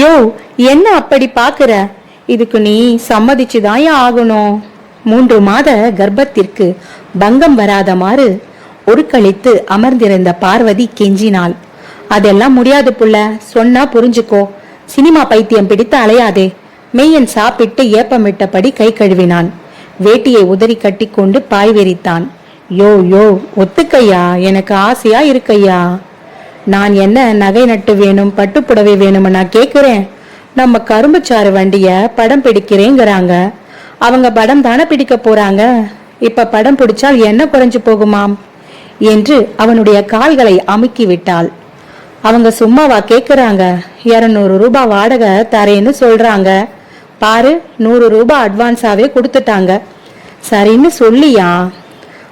யோ என்ன அப்படி பாக்குற இதுக்கு நீ சம்மதிச்சுதான் ஆகணும். மூன்று மாத கர்ப்பத்திற்கு பங்கம் வராதமாறு ஒரு கழித்து அமர்ந்திருந்த பார்வதி கெஞ்சினாள். அதெல்லாம் முடியாது புள்ள சொன்னா புரிஞ்சுக்கோ. சினிமா பைத்தியம் பிடித்து அலையாதே. மெய்யன் சாப்பிட்டு ஏப்பமிட்டபடி கை கழுவினான். வேட்டியை உதறி கட்டிக்கொண்டு பாய் வெறித்தான் யோ யோ ஒத்துக்கையா? எனக்கு ஆசையா இருக்கையா நான் என்ன நகை நட்டு வேணும் பட்டுப்புடவை வேணும்னு நான் கேக்குறேன். நம்ம கரும்புச்சாறு வண்டிய படம் பிடிக்கிறேங்கிறாங்க. அவங்க படம் தானே பிடிக்க போறாங்க? இப்ப படம் பிடிச்சால் என்ன குறைஞ்சு போகுமாம்? என்று அவனுடைய கால்களை அமுக்கி விட்டாள். அவங்க சும்மாவா கேக்குறாங்க. இருநூறு ரூபாய் வாடகை தரேன்னு சொல்றாங்க. பாரு நூறு ரூபாய் அட்வான்ஸாவே கொடுத்துட்டாங்க. சரின்னு சொல்லியா?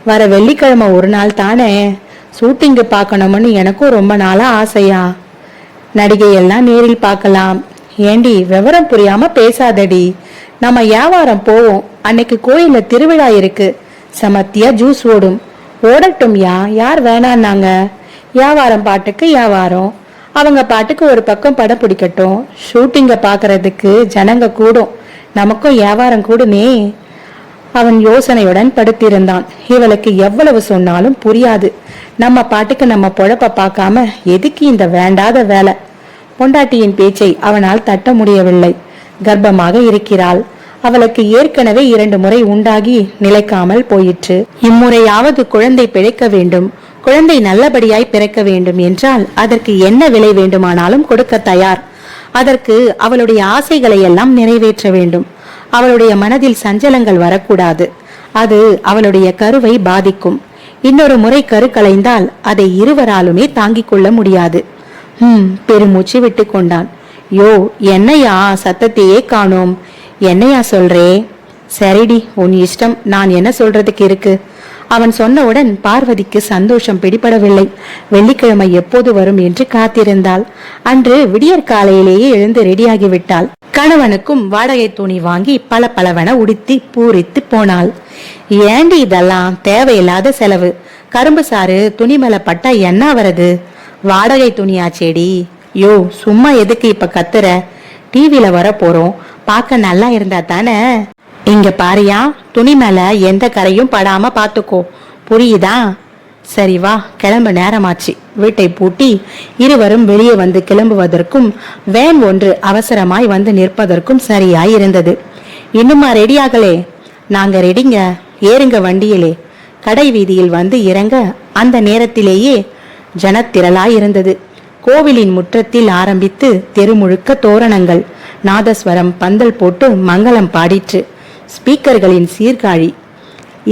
வர வெள்ளிக்கிழமை ஒரு நாள் தானே. ஷூட்டிங்கு பார்க்கணும்னு எனக்கும் ரொம்ப நாளாக ஆசையா? நடிகை எல்லாம் நேரில் பார்க்கலாம். ஏண்டி விவரம் புரியாம பேசாதடி. நம்ம வியாபாரம் போவோம். அன்னைக்கு கோயில்ல திருவிழா இருக்கு. சமத்தியா ஜூஸ் ஓடும். ஓடட்டும் யா யார் வேணான்னாங்க? வியாபாரம் பாட்டுக்கு வியாபாரம். அவங்க பாட்டுக்கு ஒரு பக்கம் படம் பிடிக்கட்டும். ஷூட்டிங்கை பார்க்கறதுக்கு ஜனங்க கூடும். நமக்கும் வியாபாரம் கூடுமே. அவன் யோசனையுடன் படுத்திருந்தான். இவளுக்கு எவ்வளவு சொன்னாலும் புரியாது. நம்ம பாட்டுக்கு நம்ம பொழப்ப பார்க்காம எதுக்கு இந்த வேண்டாத வேலை? பொண்டாட்டியின் பேச்சை அவனால் தட்ட முடியவில்லை. கர்ப்பமாக இருக்கிறாள். அவளுக்கு ஏற்கனவே இரண்டு முறை உண்டாகி நிலைக்காமல் போயிற்று. இம்முறையாவது குழந்தை பிழைக்க வேண்டும். குழந்தை நல்லபடியாய் பிறக்க வேண்டும் என்றால் அதற்கு என்ன விலை வேண்டுமானாலும் கொடுக்க தயார். அதற்கு அவளுடைய ஆசைகளை எல்லாம் நிறைவேற்ற வேண்டும். அவளுடைய மனதில் சஞ்சலங்கள் வரக்கூடாது. அது அவளுடைய கருவை பாதிக்கும். இன்னொரு முறை கரு கலைந்தால் அதை இருவராலுமே தாங்கிக் கொள்ள முடியாது. ஹம் பெருமூச்சு விட்டு கொண்டான். யோ என்னையா சத்தத்தையே காணோம்? என்னையா சொல்றே? சரிடி உன் இஷ்டம் நான் என்ன சொல்றதுக்கு இருக்கு? அவன் சொன்னவுடன் பார்வதிக்கு சந்தோஷம் பிடிபடவில்லை. வெள்ளிக்கிழமை எப்போது வரும் என்று காத்திருந்தாள். அன்று விடியற் காலையிலேயே எழுந்து ரெடியாகி விட்டாள் கணவனுக்கும் வாடகை துணி வாங்கி பல பலவென உடுத்தி பூரித்து போனாள். ஏண்டி இதெல்லாம் தேவையில்லாத செலவு? கரும்பு சாறு துணி மேல பட்டா என்ன வருது வாடகை துணியா செடி? யோ சும்மா எதுக்கு இப்ப கத்துற? டிவியில வர போறோம். பார்க்க நல்லா இருந்தா தானே? இங்க பாரியா துணி மேல எந்த கரையும் படாம பாத்துக்கோ. புரியுதா? சரி வா கிளம்ப நேரமாச்சு. வீட்டை பூட்டி இருவரும் வெளியே வந்து கிளம்புவதற்கும் வேன் ஒன்று அவசரமாய் வந்து நிற்பதற்கும் சரியாய் இருந்தது இன்னுமா ரெடியாகலே? நாங்க ரெடிங்க ஏறுங்க வண்டியிலே. கடை வீதியில் வந்து இறங்க அந்த நேரத்திலேயே ஜனத்திரளாய் இருந்தது கோவிலின் முற்றத்தில் ஆரம்பித்து தெருமுழுக்க தோரணங்கள். நாதஸ்வரம் பந்தல் போட்டு மங்களம் பாடிற்று. ஸ்பீக்கர்களின் சீர்காழி.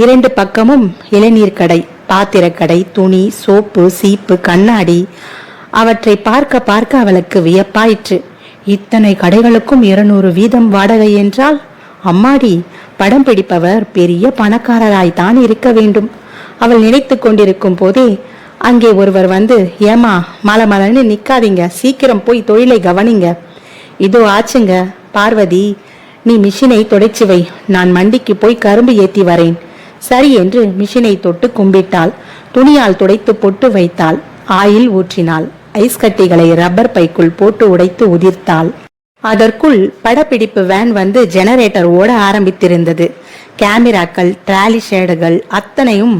இரண்டு பக்கமும் இளநீர் கடை பாத்திரக்கடை துணி சோப்பு சீப்பு கண்ணாடி. அவற்றை பார்க்க பார்க்க அவளுக்கு வியப்பாயிற்று. இத்தனை கடைகளுக்கும் இருநூறு வீதம் வாடகை என்றால் அம்மாடி படம் பிடிப்பவர் பெரிய பணக்காரராய்த்தான் இருக்க வேண்டும். அவள் நினைத்து கொண்டிருக்கும் போதே அங்கே ஒருவர் வந்து ஏமா மலை மலைன்னு நிக்காதீங்க சீக்கிரம் போய் தொழிலை கவனிங்க. இதோ ஆச்சுங்க பார்வதி நீ மிஷினை துடைச்சு வை. நான் மண்டிக்கு போய் கரும்பு ஏத்தி வரேன். சரி என்று மிஷினை தொட்டு கும்பிட்டாள். துணியால் துடைத்து பொட்டு வைத்தாள். ஆயில் ஊற்றினாள். ஐஸ் கட்டிகளை ரப்பர் பைக்குள் போட்டு உடைத்து உதிர்த்தாள். அதற்குள் படப்பிடிப்பு வேன் வந்து ஜெனரேட்டர் ஓட ஆரம்பித்திருந்தது. கேமராக்கள் ட்ராலி ஷேடுகள் அத்தனையும்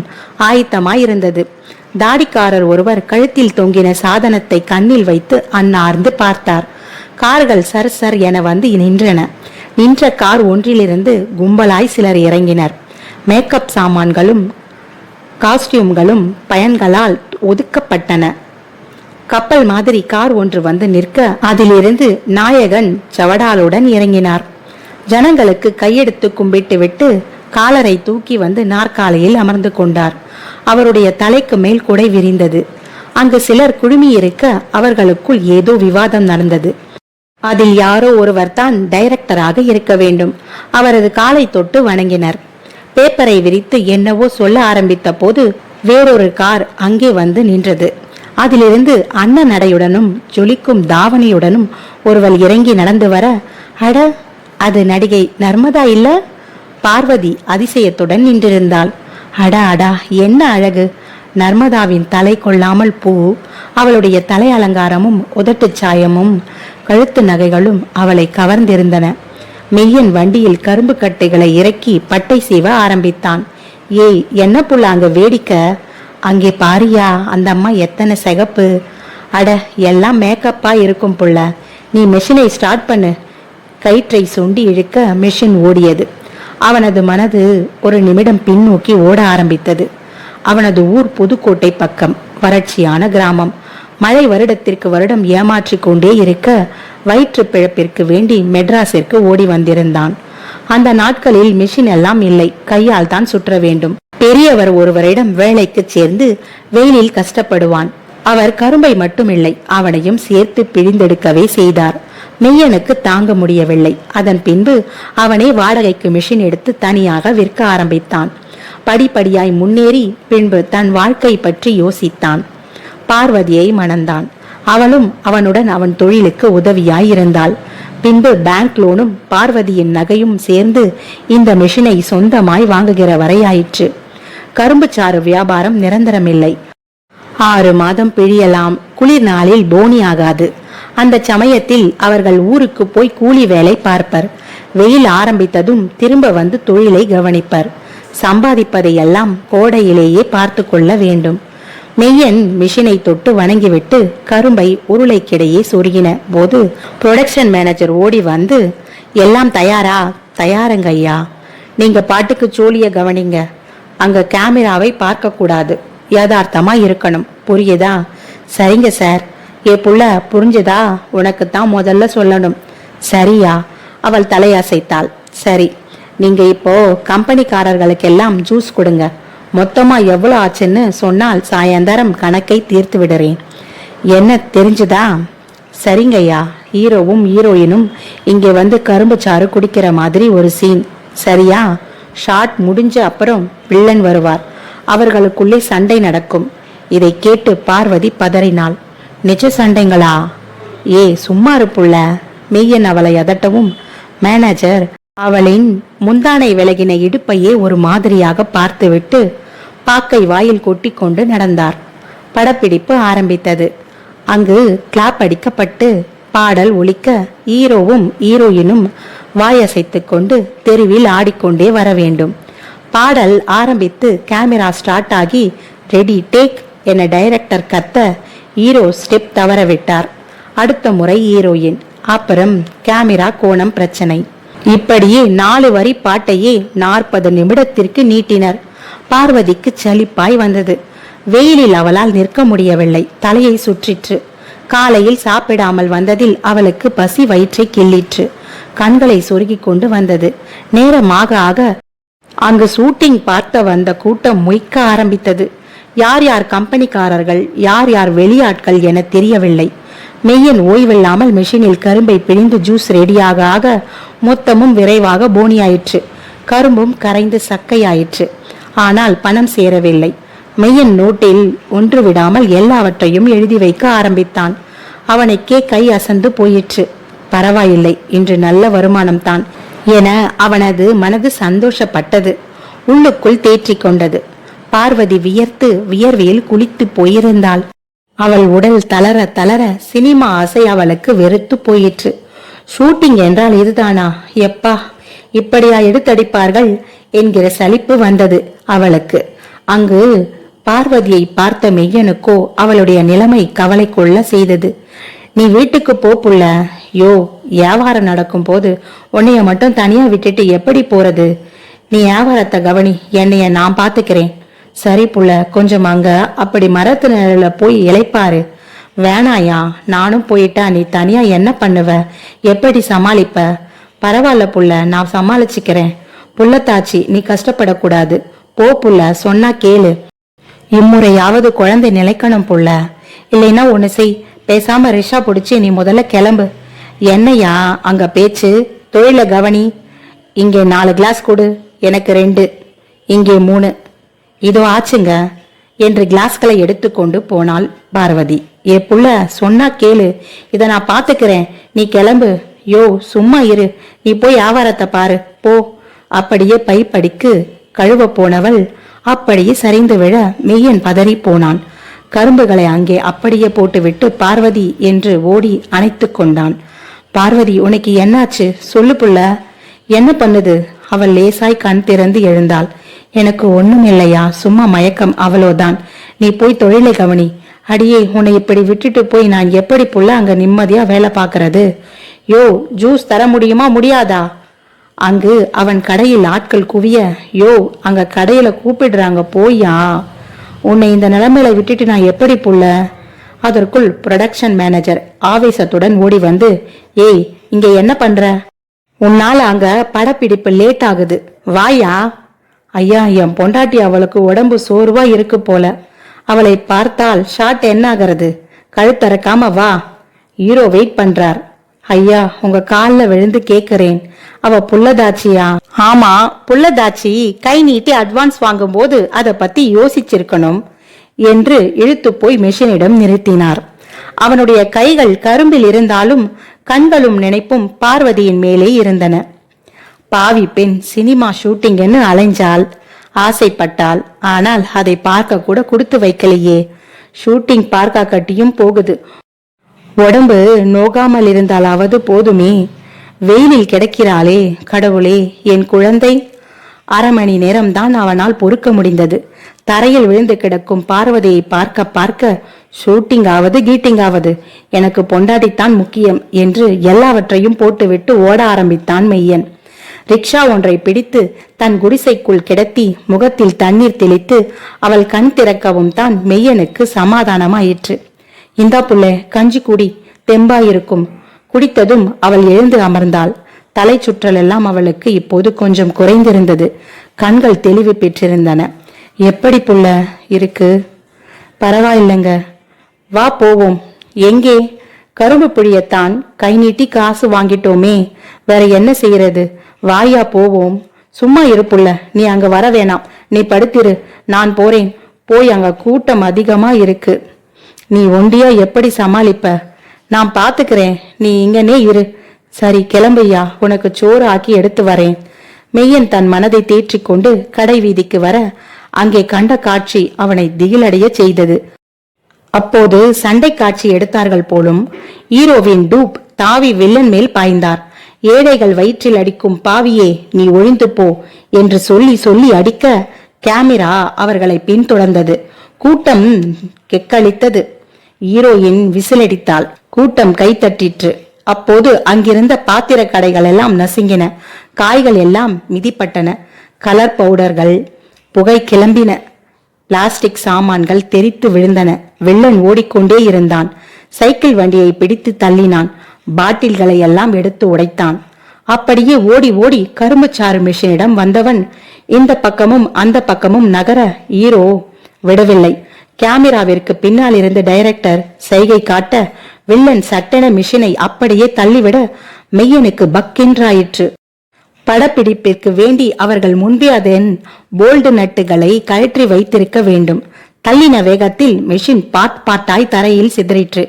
ஆயத்தமாயிருந்தது. தாடிக்காரர் ஒருவர் கழுத்தில் தொங்கின சாதனத்தை கண்ணில் வைத்து அன்னார்ந்து பார்த்தார். கார்கள் சர் சர் என வந்து நின்றன. நின்ற கார் ஒன்றிலிருந்து கும்பலாய் சிலர் இறங்கினர். மேக்கப் சாமான்களும் காஸ்டியூம்களும் பயன்களால் ஒதுக்கப்பட்டன. கப்பல் மாதிரி கார் ஒன்று வந்து நிற்க அதிலிருந்து நாயகன் சவடாலுடன் இறங்கினார். ஜனங்களுக்கு கையெடுத்து கும்பிட்டு விட்டு காலரை தூக்கி வந்து நாற்காலியில் அமர்ந்து கொண்டார். அவருடைய தலைக்கு மேல் குடை விரிந்தது. அங்கு சிலர் குழுமியிருக்க அவர்களுக்குள் ஏதோ விவாதம் நடந்தது. அதில் யாரோ ஒருவர் தான் டைரக்டராக இருக்க வேண்டும். அவரது காலை தொட்டு வணங்கினர். பேப்பரை விரித்து என்னவோ சொல்ல ஆரம்பித்த போது வேறொரு கார் அங்கே வந்து நின்றது. அதிலிருந்து அன்ன நடையுடனும் ஜொலிக்கும் தாவணியுடனும் ஒருவள் இறங்கி நடந்து வர அட அது நடிகை நர்மதா இல்ல? பார்வதி அதிசயத்துடன் நின்றிருந்தாள். அடா அடா என்ன அழகு? நர்மதாவின் தலை கொள்ளாமல் பூ அவளுடைய தலை அலங்காரமும் உதட்டுச் சாயமும் கழுத்து நகைகளும் அவளை கவர்ந்திருந்தன. மெய்யன் வண்டியில் கரும்பு கட்டைகளை இறக்கி பட்டை செய்வ ஆரம்பித்தான். ஏய் என்ன புள்ள அங்க வேடிக்க? அங்கே பாரியா அந்த அம்மா எத்தனை சிகப்பு? அட எல்லாம் மேக்கப்பா இருக்கும் புள்ள. நீ மெஷினை ஸ்டார்ட் பண்ணு. கயிற்றை சுண்டி இழுக்க மிஷின் ஓடியது. அவனது மனது ஒரு நிமிடம் பின்னோக்கி ஓட ஆரம்பித்தது. அவனது ஊர் புதுக்கோட்டை பக்கம் வறட்சியான கிராமம். மழை வருடத்திற்கு வருடம் ஏமாற்றிக் கொண்டே இருக்க வயிற்று பிழப்பிற்கு வேண்டி மெட்ராஸிற்கு ஓடி வந்திருந்தான். அந்த நாட்களில் மிஷின் எல்லாம் இல்லை கையால் தான் சுற்ற வேண்டும். பெரியவர் ஒருவரிடம் வேலைக்கு சேர்ந்து வெயிலில் கஷ்டப்படுவான். அவர் கரும்பை மட்டுமில்லை அவனையும் சேர்த்து பிழிந்தெடுக்கவே செய்தார். மெய்யனுக்கு தாங்க முடியவில்லை. அதன் பின்பு அவனை வாடகைக்கு மிஷின் எடுத்து தனியாக விற்க ஆரம்பித்தான். படிப்படியாய் முன்னேறி பின்பு தன் வாழ்க்கை பற்றி யோசித்தான். பார்வதியை மணந்தான். அவளும் அவனுடன் அவன் தொழிலுக்கு உதவியாய் இருந்தாள் பின்பு பேங்க் லோனும் பார்வதியின் நகையும் சேர்ந்து இந்த மிஷினை சொந்தமாய் வாங்குகிற வரையாயிற்று. கரும்பு சாறு வியாபாரம் நிரந்தரமில்லை. ஆறு மாதம் பிழியலாம். குளிர் நாளில் போனி ஆகாது. அந்த சமயத்தில் அவர்கள் ஊருக்கு போய் கூலி வேலை பார்ப்பர். வெயில் ஆரம்பித்ததும் திரும்ப வந்து தொழிலை கவனிப்பர். சம்பாதிப்பதையெல்லாம் கோடையிலேயே பார்த்து கொள்ள வேண்டும். மெய்யன் மிஷினை தொட்டு வணங்கிவிட்டு கரும்பை உருளைக்கிடையே சொருகின போது புரொடக்ஷன் மேனேஜர் ஓடி வந்து எல்லாம் தயாரா? தயாருங்க ஐயா நீங்க பாட்டுக்கு சோழிய கவனிங்க. அங்க கேமராவை பார்க்க கூடாது யதார்த்தமா இருக்கணும். புரியுதா? சரிங்க சார். ஏ புள்ள புரிஞ்சுதா? உனக்கு தான் முதல்ல சொல்லணும். சரியா. அவள் தலையசைத்தாள். சரி. நீங்க இப்போ கம்பெனிக்காரர்களுக்கெல்லாம் ஜூஸ் கொடுங்க. மொத்தமா எவ்வளோ ஆச்சுன்னு சொன்னால் சாயந்தரம் கணக்கை தீர்த்து விடுறேன். என்ன தெரிஞ்சுதா? சரிங்கய்யா ஹீரோவும் ஹீரோயினும் இங்கே வந்து கரும்பு சாறு குடிக்கிற மாதிரி ஒரு சீன் சரியா? ஷாட் முடிஞ்ச அப்புறம் வில்லன் வருவார். அவர்களுக்குள்ளே சண்டை நடக்கும். இதை கேட்டு பார்வதி பதறினாள். நிஜ சண்டைங்களா? ஏ சும்மா இருப்புள்ள மெய்யன் அவளை அதட்டவும்? மேனேஜர் அவளின் முந்தானை விலகின இடுப்பையே ஒரு மாதிரியாக பார்த்துவிட்டு பாக்கை வாயில் கொட்டிக்கொண்டு நடந்தார். படப்பிடிப்பு ஆரம்பித்தது. அங்கு கிளாப் அடிக்கப்பட்டு பாடல் ஒழிக்க ஹீரோவும் ஹீரோயினும் வாயசைத்து கொண்டு தெருவில் ஆடிக்கொண்டே வர வேண்டும். பாடல் ஆரம்பித்து கேமரா ஸ்டார்ட் ஆகி ரெடி டேக் என டைரக்டர் கத்த ஹீரோ ஸ்டெப் தவறவிட்டார். அடுத்த முறை ஹீரோயின். அப்புறம் கேமரா கோணம் பிரச்சனை. இப்படியே நாலு வரி பாட்டையே நாற்பது நிமிடத்திற்கு நீட்டினர். பார்வதிக்கு சலிப்பாய் வந்தது. வெயிலில் அவளால் நிற்க முடியவில்லை. தலையை சுற்றிற்று. காலையில் சாப்பிடாமல் வந்ததில் அவளுக்கு பசி வயிற்றை கிள்ளிற்று. கண்களை சொருகிக் கொண்டு வந்தது. நேரமாக ஆக அங்கு ஷூட்டிங் பார்த்த வந்த கூட்டம் மொய்க்க ஆரம்பித்தது. யார் யார் கம்பெனிக்காரர்கள் யார் யார் வெளியாட்கள் என தெரியவில்லை. மெய்யன் ஓய்வில்லாமல் மெஷினில் கரும்பை பிழிந்து ஜூஸ் ரெடியாக ஆக மொத்தமும் விரைவாக போனியாயிற்று கரும்பும் கரைந்து சக்கையாயிற்று ஆனால் பணம் சேரவில்லை. மெய்யன் நோட்டில் ஒன்று விடாமல் எல்லாவற்றையும் எழுதி வைக்க ஆரம்பித்தான். அவனுக்கே கை அசந்து போயிற்று. பரவாயில்லை இன்று நல்ல வருமானம்தான் என அவனது மனது சந்தோஷப்பட்டது. உள்ளுக்குள் தேற்றிக் கொண்டது. பார்வதி வியர்த்து வியர்வையில் குளித்து போயிருந்தாள். அவள் உடல் தளர தளர சினிமா ஆசை அவளுக்கு வெறுத்து போயிற்று. ஷூட்டிங் என்றால் இதுதானா? எப்பா? இப்படியா எடுத்தடிப்பார்கள் என்கிற சலிப்பு வந்தது அவளுக்கு. அங்கு பார்வதியை பார்த்த மெய்யனுக்கோ அவளுடைய நிலைமை கவலை கொள்ள செய்தது. நீ வீட்டுக்கு போ புள்ள. யோ வியாபாரம் நடக்கும் போது உன்னைய மட்டும் தனியா விட்டுட்டு எப்படி போறது? நீ வியாபாரத்தை கவனி. என்னைய நான் பாத்துக்கிறேன். சரி புள்ள கொஞ்சம் அங்க. அப்படி மரத்து நிழல போய் இளைப்பாரு. வேணாயா நானும் போயிட்டா நீ தனியா என்ன பண்ணுவ? எப்படி சமாளிப்ப? பரவாயில்ல புள்ள நான் சமாளிச்சுக்கிறேன். புள்ளத்தாச்சி நீ கஷ்டப்படக்கூடாது. போ புள்ள சொன்னா கேளு. இம்முறையாவது குழந்தை நிலைக்கணும் புள்ள. இல்லைன்னா ஒன்னு செய். பேசாம ரிஷா புடிச்சு நீ முதல்ல கிளம்பு. என்னையா அங்க பேச்சு? தொழில கவனி. இங்கே நாலு கிளாஸ் கொடு. எனக்கு ரெண்டு. இங்கே மூணு. இதோ ஆச்சுங்க என்று கிளாஸ்களை எடுத்துக்கொண்டு போனாள் பார்வதி. ஏ புள்ள சொன்னா கேளு. இத நான் பாத்துக்கிறேன் நீ கிளம்பு. யோ சும்மா இரு. நீ போய் ஆவாரத்தை பாரு. போ. அப்படியே பைப்படிக்கு கழுவ போனவள் அப்படியே சரிந்து விழ மெய்யன் பதறி போனான். கரும்புகளை அங்கே அப்படியே போட்டுவிட்டு பார்வதி என்று ஓடி அணைத்து கொண்டான். பார்வதி உனக்கு என்னாச்சு? சொல்லு புள்ள. என்ன பண்ணுது? அவள் லேசாய் கண் திறந்து எழுந்தாள். எனக்கு ஒண்ணும் இல்லையா? சும்மா மயக்கம். அவ்வளோதான் நீ போய் தொழிலை கவனி. அடியே உன்னை இப்படி விட்டுட்டு போய் நான் எப்படி புள்ள அங்க நிம்மதியா வேலை பார்க்கறது? யோ ஜூஸ் தர முடியுமா? முடியாதா? அங்கு அவன் கடையில் ஆட்கள் குவிய யோ அங்க கடையில கூப்பிடுறாங்க போயா உன்னை இந்த நிலைமையில விட்டுட்டு நான் எப்படி புள்ள? அதற்குள் ப்ரொடக்ஷன் மேனேஜர் ஆவேசத்துடன் ஓடி வந்து ஏய் இங்க என்ன பண்ற? உன்னால அங்க படப்பிடிப்பு லேட் ஆகுது. வாயா? ஐயா என் பொண்டாட்டி அவளுக்கு உடம்பு சோர்வா இருக்கு போல. அவளை பார்த்தால் ஷாட் என்ன ஆகிறது கழுத்தறக்காம வா. ஹீரோ வெயிட் பண்றார். ஐயா உங்க கால்ல விழுந்து கேக்குறேன். அவ புள்ளதாச்சியா? ஆமா புள்ளதாச்சி கை நீட்டி அட்வான்ஸ் வாங்கும்போது அத பத்தி யோசிச்சிருக்கணும் என்று இழுத்து போய் மெஷினிடம் நிறுத்தினார். அவனுடைய கைகள் கரும்பில் இருந்தாலும் கண்களும் நினைப்பும் பார்வதியின் மேலே இருந்தன. பாவி பெண் சினிமா ஷூட்டிங்னு அலைஞ்சாள் ஆசைப்பட்டாள் ஆனால் அதை பார்க்க கூட கொடுத்து வைக்கலையே. ஷூட்டிங் பார்க்க கட்டியும் போகுது. உடம்பு நோகாமல் இருந்தாலாவது போதுமே. வெயிலில் கிடக்கிறாளே கடவுளே என் குழந்தை. அரை மணி நேரம்தான் அவனால் பொறுக்க முடிந்தது. தரையில் விழுந்து கிடக்கும் பார்வதியை பார்க்க பார்க்க ஷூட்டிங் ஆவது கீட்டிங் ஆவது எனக்கு பொண்டாட்டித்தான் முக்கியம் என்று எல்லாவற்றையும் போட்டுவிட்டு ஓட ஆரம்பித்தான் மெய்யன். ரிக்ஷா ஒன்றை பிடித்து தன் குடிசைக்குள் கிடத்தி முகத்தில் தண்ணீர் தெளித்து அவள் கண் திறக்கவும் தான் மெய்யனுக்கு சமாதானமாயிற்று. இந்தா புள்ளே கஞ்சி குடி தெம்பாயிருக்கும். குடித்ததும் அவள் எழுந்து அமர்ந்தாள். தலை சுற்றல் எல்லாம் அவளுக்கு இப்போது கொஞ்சம் குறைந்திருந்தது. கண்கள் தெளிவு பெற்றிருந்தன. எப்படி புள்ள இருக்கு? பரவாயில்லைங்க. வா போவோம். எங்கே? கரும்பு பிழியத்தான் கை நீட்டி காசு வாங்கிட்டோமே. வேற என்ன செய்யறது? வாயா போவோம். சும்மா இருப்புள்ள நீ அங்க வர வேணாம். நீ படுத்திரு நான் போறேன். போய் அங்க கூட்டம் அதிகமா இருக்கு. நீ ஒண்டியா எப்படி சமாளிப்ப? நான் பாத்துக்கிறேன். நீ இங்கனே இரு. சரி கிளம்பையா உனக்கு சோறு ஆக்கி எடுத்து வரேன். மெய்யன் தன் மனதை தேற்றிக்கொண்டு கடை வீதிக்கு வர அங்கே கண்ட காட்சி அவனை திகிலடைய செய்தது. அப்போது சண்டை காட்சி எடுத்தார்கள் போலும் ஹீரோவின் டூப் தாவி வில்லன் மேல் பாய்ந்தார். ஏழைகள் வயிற்றில் அடிக்கும் பாவியே நீ ஒழிந்து போ என்று சொல்லி சொல்லி அடிக்க கேமரா அவர்களை பின்தொடர்ந்தது. கூட்டம் கெக்களித்தது. ஹீரோயின் விசிலடித்தாள். கூட்டம் கைத்தட்டிற்று அப்போது அங்கிருந்த பாத்திர கடைகள் எல்லாம் நசுங்கின. காய்கள் எல்லாம் மிதிப்பட்டன. கலர் பவுடர்கள் புகை கிளம்பின. பிளாஸ்டிக் சாமான்கள் தெரித்து விழுந்தன. வெள்ளன் ஓடிக்கொண்டே இருந்தான். சைக்கிள் வண்டியை பிடித்து தள்ளினான். பாட்டில்களை எல்லாம் எடுத்து உடைத்தான். அப்படியே ஓடி ஓடி கரும்புச்சாறு மிஷினிடம் வந்தவன் இந்த பக்கமும் அந்த பக்கமும் நகர ஈரோ விடவில்லை. கேமராவிற்கு பின்னால் இருந்து டைரக்டர் சைகை காட்ட வில்லன் சட்டென மிஷினை அப்படியே தள்ளிவிட மெய்யனுக்கு பக்கென்றாயிற்று. படப்பிடிப்பிற்கு வேண்டி அவர்கள் முன்பே அதன் போல்டு நட்டுகளை கழற்றி வைத்திருக்க வேண்டும். தள்ளின வேகத்தில் மெஷின் பாட் பாட்டாய் தரையில் சிதறிற்று.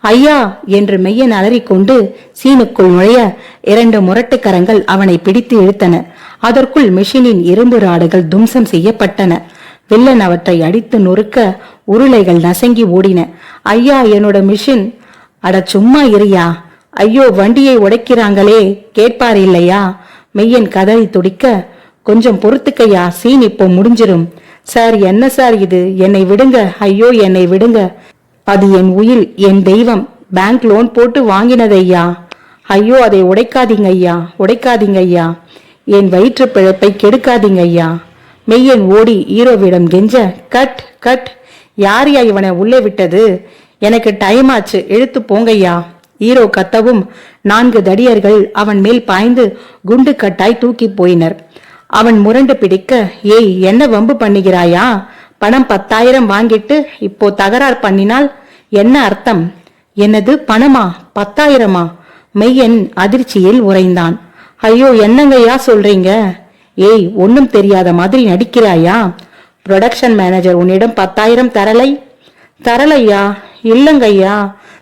ஐயா என்று மெய்யன் அலறிக்கொண்டு சீனுக்குள் நுழைய இரண்டு முரட்டுக்கரங்கள் அவனை பிடித்து இழுத்தன. அதற்குள் மெஷினின் இரும்பு ராடுகள் தும்சம் செய்யப்பட்டன. வில்லன் அவற்றை அடித்து நொறுக்க உருளைகள் நசங்கி ஓடின. ஐயா என்னோட மிஷின் அட சும்மா இரியா ஐயோ வண்டியை உடைக்கிறாங்களே. கேட்பார் இல்லையா? மெய்யன் கதறி துடிக்க கொஞ்சம் பொறுத்துக்கையா சீன் இப்போ முடிஞ்சிரும். சார் என்ன சார் இது? என்னை விடுங்க. ஐயோ என்னை விடுங்க. அது என் உயில் என் தெய்வம். பேங்க் லோன் போட்டு வாங்கினதையா? ஐயோ அதை உடைக்காதீங்க ஐயா உடைக்காதீங்க ஐயா. என் வயிற்று பிழப்பை கெடுக்காதீங்க ஐயா. மெய்யன் ஓடி ஹீரோவிடம் கெஞ்ச கட் கட். யார்யா இவனை உள்ளே விட்டது? எனக்கு டைம் ஆச்சு. எழுத்து போங்கய்யா. ஹீரோ கத்தவும் நான்கு தடியர்கள் அவன் மேல் பாய்ந்து குண்டு கட்டாய் தூக்கி போயினர். அவன் முரண்டு பிடிக்க ஏய் என்ன வம்பு பண்ணுகிறாயா? பணம் பத்தாயிரம் வாங்கிட்டு இப்போ தகராறு பண்ணினால் என்ன அர்த்தம்? என்னது பணமா? பத்தாயிரமா? மெய்யன் அதிர்ச்சியில் உறைந்தான். ஐயோ என்னங்கய்யா சொல்றீங்க? ஏய் ஒன்னும் தெரியாத மாதிரி நடிக்கிறாயா? ப்ரொடக்ஷன் மேனேஜர் உன்னிடம் பத்தாயிரம் தரலை? தரலையா? இல்லங்கய்யா.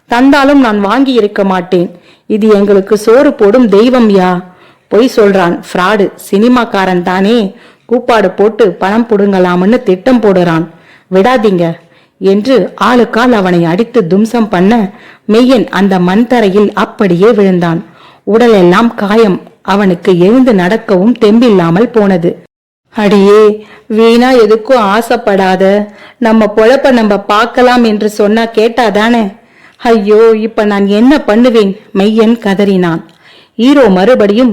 தந்தாலும் நான் வாங்கி இருக்க மாட்டேன். இது எங்களுக்கு சோறு போடும் தெய்வம்யா பொய் சொல்றான். ஃப்ராடு. சினிமாக்காரன் தானே. கூப்பாடு போட்டு பணம் புடுங்கலாம்னு திட்டம் போடுறான். விடாதீங்க. என்று ஆளுக்கால் அவனை அடித்து தும்சம் பண்ண மெய்யன் அந்த மண் தரையில் அப்படியே விழுந்தான். உடலெல்லாம் காயம். அவனுக்கு எழுந்து நடக்கவும் தெம்பில்லாமல் போனது. அடியே வீணா எதுக்கும் ஆசைப்படாத. நம்ம பொழப்ப நம்ம பார்க்கலாம் என்று சொன்னா கேட்டாதானே ஐயோ இப்ப நான் என்ன பண்ணுவேன்? மெய்யன் கதறினான். ஹீரோ மறுபடியும்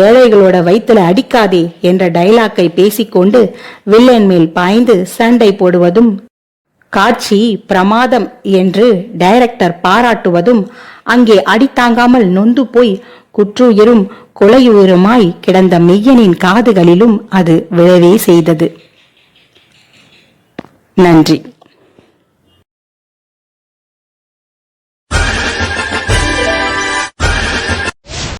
ஏழைகளோட வயிற்றுல அடிக்காதே என்ற டைலாக்கை பேசிக்கொண்டு வில்லன் மேல் பாய்ந்து சண்டை போடுவதும் காட்சி பிரமாதம் என்று டைரக்டர் பாராட்டுவதும் அங்கே அடித்தாங்காமல் நொந்து போய் குற்றுயிரும் கொலையுயிருமாய் கிடந்த மெய்யனின் காதுகளிலும் அது விழவே செய்தது. நன்றி.